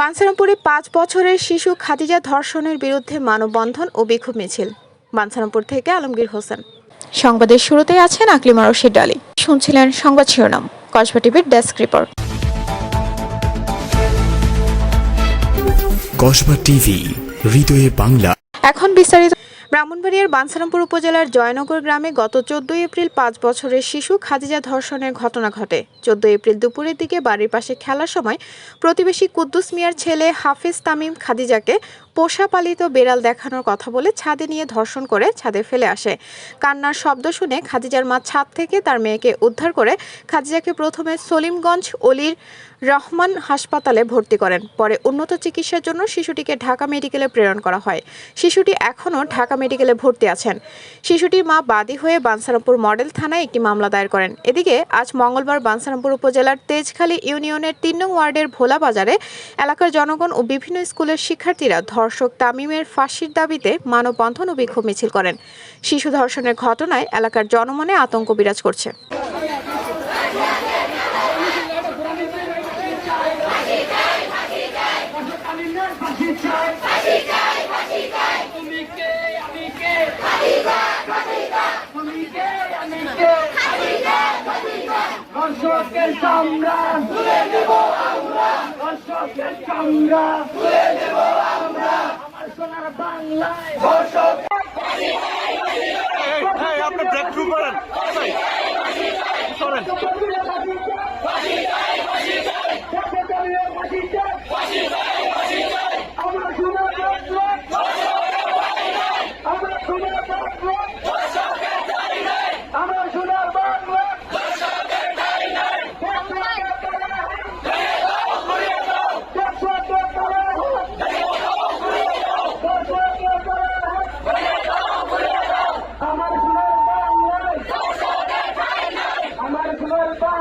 বাঞ্ছারামপুরে পাঁচ বছরের শিশু খাদিজা ধর্ষণের বিরুদ্ধে মানববন্ধন ও বিক্ষোভ মিছিল। বাঞ্ছারামপুর থেকে আলমগীর হোসেন। সংবাদের শুরুতে আছেন আকলিমা রশিদ ডালি। শুনছিলেন সংবাদ শিরোনাম কসবা টিভির ডেস্ক রিপোর্ট। কসবা টিভি হৃদয়ে বাংলা। এখন বিস্তারিত ব্রাহ্মণবাড়িয়ার বানসারামপুর উপজেলার জয়নগর গ্রামে গত চোদ্দই এপ্রিল পাঁচ বছরের শিশু খাদিজা ধর্ষণের ঘটনা ঘটে। চোদ্দই এপ্রিল দুপুরের দিকে বাড়ির পাশে খেলার সময় প্রতিবেশী কুদ্দুস মিয়ার ছেলে হাফিজ তামিম খাদিজাকে পোষা পালিত বেড়াল দেখানোর কথা বলে ছাদে নিয়ে ধর্ষণ করে ছাদে ফেলে আসে। কান্নার শব্দ শুনে খাদিজার মা ছাদ থেকে তার মেয়েকে উদ্ধার করে খাদিজাকে প্রথমে সলিমগঞ্জ অলির রহমান হাসপাতালে ভর্তি করেন। পরে উন্নত চিকিৎসার জন্য শিশুটিকে ঢাকা মেডিকেলে প্রেরণ করা হয়। শিশুটি এখনও ঢাকা মেডিকেলে ভর্তি আছেন। শিশুটির মা বাদী হয়ে বানসারামপুর মডেল থানায় একটি মামলা দায়ের করেন। এদিকে আজ মঙ্গলবার বানসারামপুর উপজেলার তেজখালী ইউনিয়নের তিন নং ওয়ার্ডের ভোলা বাজারে এলাকার জনগণ ও বিভিন্ন স্কুলের শিক্ষার্থীরা ধর্ষক তামিমের ফাঁসির দাবিতে মানববন্ধন ও বিক্ষোভ মিছিল করেন। শিশু ধর্ষণের ঘটনায় এলাকার জনমনে আতঙ্ক বিরাজ করছে। আমরা দর্শকের চামড়া। তুলে আমার সোনার বাংলায় আপনি ব্রেক থ্রু করেন সরেন আমার সোনার বাংলা আমার সোনার বাংলা আমার সোনার বাংলা আমার সোনার বাংলায় আমার সোনার বাংলায় দর্শকের কালো হাত দর্শকের কালো হাত আমার সোনার